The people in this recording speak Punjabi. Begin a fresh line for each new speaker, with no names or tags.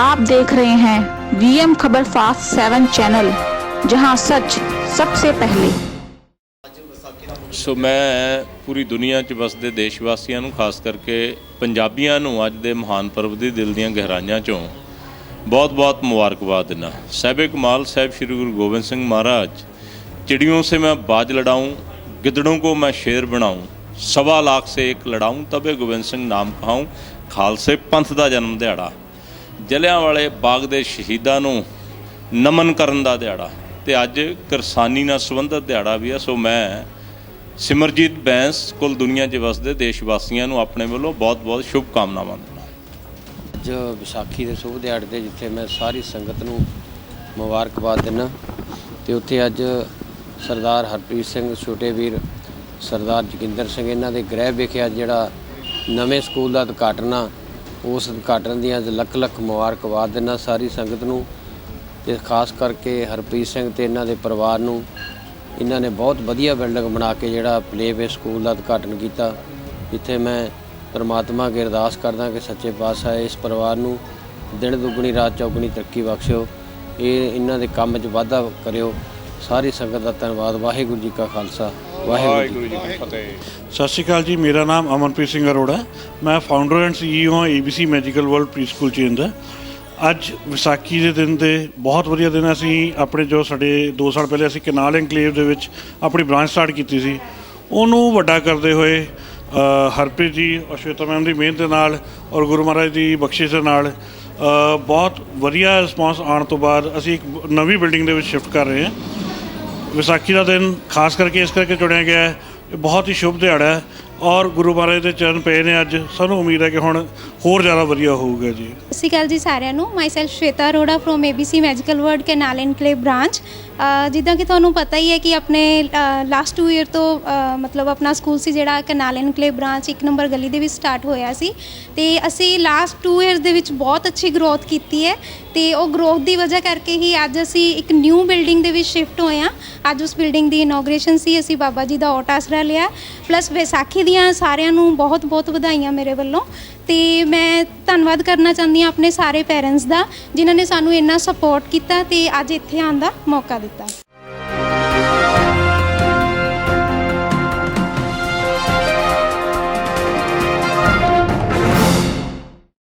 आप देख रहे हैं वीएम खबर फास्ट सेवन चैनल, जहां सच सबसे पहले।
ਸੋ ਮੈਂ ਪੂਰੀ ਦੁਨੀਆ 'ਚ ਵਸਦੇ ਦੇਸ਼ ਵਾਸੀਆਂ ਨੂੰ ਖਾਸ ਕਰਕੇ ਪੰਜਾਬੀਆਂ ਨੂੰ ਅੱਜ ਦੇ ਮਹਾਨ ਪਰਵ ਦੀ ਦਿਲ ਦੀਆਂ ਗਹਿਰਾਈਆਂ 'ਚੋਂ ਬਹੁਤ-ਬਹੁਤ ਮੁਬਾਰਕਬਾਦ ਦਿੰਦਾ ਸਹਿਬੇ ਕਮਾਲ ਸਾਹਿਬ ਸ੍ਰੀ ਗੁਰੂ ਗੋਬਿੰਦ ਸਿੰਘ ਮਹਾਰਾਜ चिड़ियों से मैं बाज लड़ाऊं, गिदड़ों को मैं शेर बनाऊं, सवा लाख से एक लड़ाऊं, तबे गोविंद सिंह नाम कहाऊं, खालसे पंथ ਦਾ ਜਨਮ ਦਿਹਾੜਾ ਜਲਿਆਂ ਬਾਗ ਦੇ ਸ਼ਹੀਦਾਂ ਨੂੰ ਨਮਨ ਕਰਨ ਦਾ ਦਿਹਾੜਾ ਤੇ ਅੱਜ ਕਿਰਸਾਨੀ ਨਾਲ ਸੰਬੰਧਿਤ ਦਿਹਾੜਾ ਵੀ ਹੈ ਸੋ ਮੈਂ ਸਿਮਰਜੀਤ ਬੈਂਸ ਕੁੱਲ ਦੁਨੀਆ 'ਚ ਵਸਦੇ ਦੇਸ਼ ਵਾਸੀਆਂ ਨੂੰ ਆਪਣੇ ਵੱਲੋਂ ਬਹੁਤ-ਬਹੁਤ ਸ਼ੁਭ ਕਾਮਨਾਵਾਂ ਦਿੰਦਾ
ਅੱਜ ਵਿਸਾਖੀ ਦੇ ਸ਼ੁਭ ਦਿਹਾੜੇ ਤੇ ਜਿੱਥੇ ਮੈਂ ਸਾਰੀ ਸੰਗਤ ਨੂੰ ਮੁਬਾਰਕਬਾਦ ਦਿੰਦਾ ਤੇ ਉੱਥੇ ਅੱਜ ਸਰਦਾਰ ਹਰਪ੍ਰੀਤ ਸਿੰਘ ਛੋਟੇ ਵੀਰ ਸਰਦਾਰ ਜੋਗਿੰਦਰ ਸਿੰਘ ਇਹਨਾਂ ਦੇ ਗ੍ਰਹਿ ਵਿਖੇ ਅੱਜ ਜਿਹੜਾ ਨਵੇਂ ਸਕੂਲ ਦਾ ਉਦਘਾਟਨ ਆ ਉਸ ਉਦਘਾਟਨ ਦੀਆਂ ਅੱਜ ਲੱਖ ਲੱਖ ਮੁਬਾਰਕਬਾਦ ਦਿੰਦਾ ਸਾਰੀ ਸੰਗਤ ਨੂੰ ਤੇ ਖਾਸ ਕਰਕੇ ਹਰਪ੍ਰੀਤ ਸਿੰਘ ਤੇ ਇਹਨਾਂ ਦੇ ਪਰਿਵਾਰ ਨੂੰ। ਇਹਨਾਂ ਨੇ ਬਹੁਤ ਵਧੀਆ ਬਿਲਡਿੰਗ ਬਣਾ ਕੇ ਜਿਹੜਾ ਪਲੇਵੇ ਸਕੂਲ ਦਾ ਉਦਘਾਟਨ ਕੀਤਾ। ਜਿੱਥੇ ਮੈਂ ਪਰਮਾਤਮਾ ਅੱਗੇ ਅਰਦਾਸ ਕਰਦਾ ਕਿ ਸੱਚੇ ਪਾਤਸ਼ਾਹ ਇਸ ਪਰਿਵਾਰ ਨੂੰ ਦਿਨ ਦੁੱਗਣੀ, ਰਾਤ ਚੌਗਣੀ ਤਰੱਕੀ ਬਖਸ਼ਿਓ। ਇਹ ਇਹਨਾਂ ਦੇ ਕੰਮ 'ਚ ਵਾਧਾ ਕਰਿਓ। ਸਾਰੀ ਸੰਗਤ ਦਾ ਧੰਨਵਾਦ। ਵਾਹਿਗੁਰੂ ਜੀ ਕਾ ਖਾਲਸਾ। ਵਾਹਿਗੁਰੂ ਜੀ। ਕੀ ਫਤਿਹ।
ਸਤਿ ਸ਼੍ਰੀ ਅਕਾਲ ਜੀ ਮੇਰਾ ਨਾਮ ਅਮਨਪ੍ਰੀਤ ਸਿੰਘ ਅਰੋੜਾ। ਮੈਂ ਫਾਊਂਡਰ ਐਂਡ ਸੀਈਓ ਹਾਂ ABC magical world pre school chain ਦਾ ਅੱਜ ਵਿਸਾਖੀ ਦੇ ਦਿਨ ਦੇ ਬਹੁਤ ਵਧੀਆ ਦਿਨ ਅਸੀਂ ਆਪਣੇ ਜੋ ਸਾਡੇ 2 ਸਾਲ ਪਹਿਲੇ ਅਸੀਂ ਕਨਾਲ ਐਨਕਲੇਵ ਦੇ ਵਿੱਚ ਆਪਣੀ ਬ੍ਰਾਂਚ ਸਟਾਰਟ ਕੀਤੀ ਸੀ। ਉਹਨੂੰ ਵੱਡਾ ਕਰਦੇ ਹੋਏ ਅ, ਹਰਪ੍ਰੀਤ ਜੀ ਔਰ ਸ਼ਵੇਤਾ ਮੈਮ ਦੀ ਮਿਹਨਤ ਦੇ ਨਾਲ ਔਰ ਗੁਰੂ ਮਹਾਰਾਜ ਦੀ ਬਖਸ਼ਿਸ਼ ਦੇ ਨਾਲ ਅ, ਬਹੁਤ ਵਧੀਆ ਰਿਸਪਾਂਸ ਆਉਣ ਤੋਂ ਬਾਅਦ ਅਸੀਂ ਇੱਕ ਨਵੀਂ ਬਿਲਡਿੰਗ ਦੇ ਵਿੱਚ ਸ਼ਿਫਟ ਕਰ ਰਹੇ ਹਾਂ। ਵਿਸਾਖੀ ਦਾ ਦਿਨ ਖਾਸ ਕਰਕੇ ਇਸ ਕਰਕੇ ਚੁਣਿਆ ਗਿਆ ਹੈ ਇਹ ਬਹੁਤ ਹੀ ਸ਼ੁਭ ਦਿਹਾੜਾ ਹੈ। ਔਰ ਗੁਰੂ ਮਹਾਰਾਜ ਦੇ ਚਰਨ ਪਏ ਨੇ ਅੱਜ। ਸਾਨੂੰ ਉਮੀਦ ਹੈ ਕਿ ਹੁਣ ਹੋਰ ਜ਼ਿਆਦਾ ਵਧੀਆ ਹੋਊਗਾ ਜੀ।
ਸਤਿ ਸ਼੍ਰੀ ਅਕਾਲ ਜੀ ਸਾਰਿਆਂ ਨੂੰ। My Shweta Arora from ABC magical world canal enclave branch ਜਿੱਦਾਂ ਕਿ ਤੁਹਾਨੂੰ ਪਤਾ ਹੀ ਹੈ ਕਿ ਆਪਣੇ ਲਾਸਟ 2 ਇਅਰ ਤੋਂ ਅ, ਮਤਲਬ ਆਪਣਾ ਸਕੂਲ ਸੀ ਜਿਹੜਾ ਕੈਨਾਲ ਐਨਕਲੇਵ ਬ੍ਰਾਂਚ ਇੱਕ ਨੰਬਰ ਗਲੀ ਦੇ ਵਿੱਚ ਸਟਾਰਟ ਹੋਇਆ ਸੀ। ਤੇ ਅਸੀਂ ਲਾਸਟ 2 ਇਅਰਸ ਦੇ ਵਿੱਚ ਬਹੁਤ ਅੱਛੀ ਗਰੋਥ ਕੀਤੀ ਹੈ। ਤੇ ਉਹ ਗਰੋਥ ਦੀ ਵਜ੍ਹਾ ਕਰਕੇ ਹੀ ਅੱਜ ਅਸੀਂ ਇੱਕ ਨਿਊ ਬਿਲਡਿੰਗ ਦੇ ਵਿੱਚ ਸ਼ਿਫਟ ਹੋਏ ਹਾਂ। ਅੱਜ ਉਸ ਬਿਲਡਿੰਗ ਦੀ ਇਨੋਗ੍ਰੇਸ਼ਨ ਸੀ। ਅਸੀਂ ਬਾਬਾ ਜੀ ਦਾ ਓਟ ਆਸਰਾ ਲਿਆ। ਪਲੱਸ ਵਿਸਾਖੀ ਦੀਆਂ ਸਾਰਿਆਂ ਨੂੰ ਬਹੁਤ ਬਹੁਤ ਵਧਾਈਆਂ ਮੇਰੇ ਵੱਲੋਂ। ਤੇ ਮੈਂ ਧੰਨਵਾਦ ਕਰਨਾ ਚਾਹੁੰਦੀ ਹਾਂ ਆਪਣੇ ਸਾਰੇ ਪੇਰੈਂਟਸ ਦਾ, ਜਿਨ੍ਹਾਂ ਨੇ ਸਾਨੂੰ ਇੰਨਾ ਸਪੋਰਟ ਕੀਤਾ ਤੇ ਅੱਜ ਇੱਥੇ ਆਉਣ ਦਾ ਮੌਕਾ ਦਿੱਤਾ।